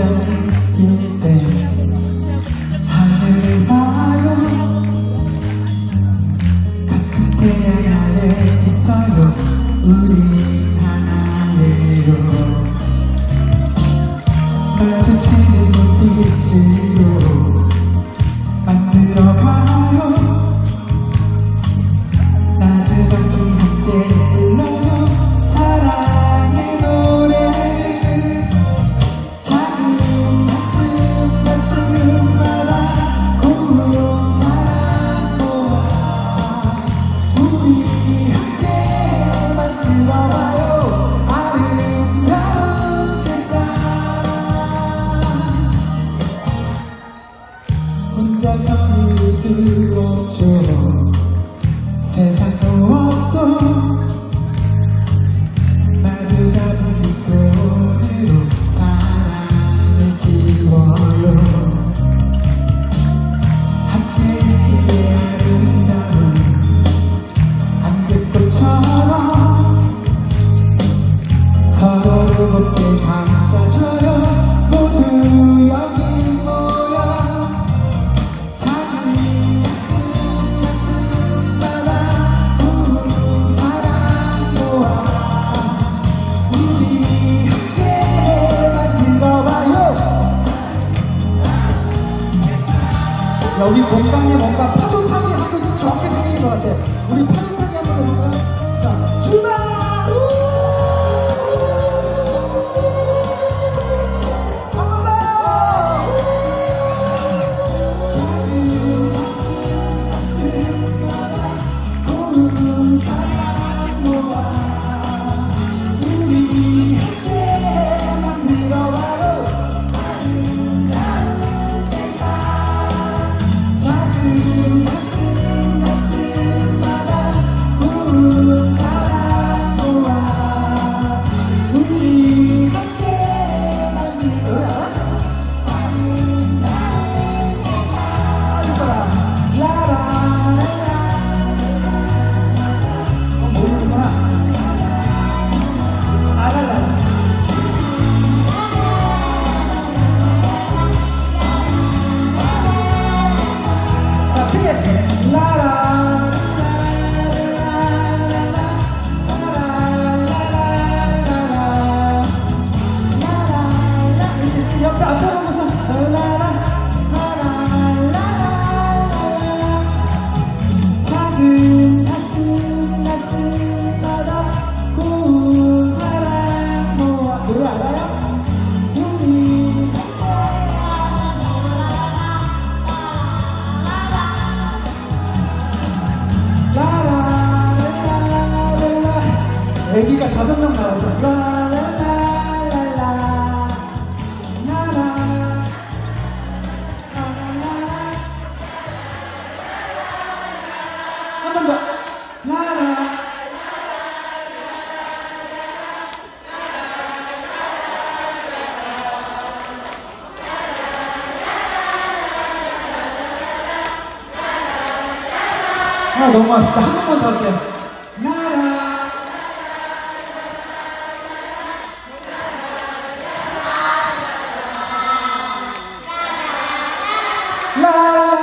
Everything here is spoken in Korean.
이때 이때 하늘을 봐요 그 그때의 나에 있어요 것처럼 세상 상황 여기 공방에 뭔가 애기가 다섯 명 나왔어. 라라라라라 나라 라라라 한번 너무 아쉽다. 한 번만 더 할게요. Allah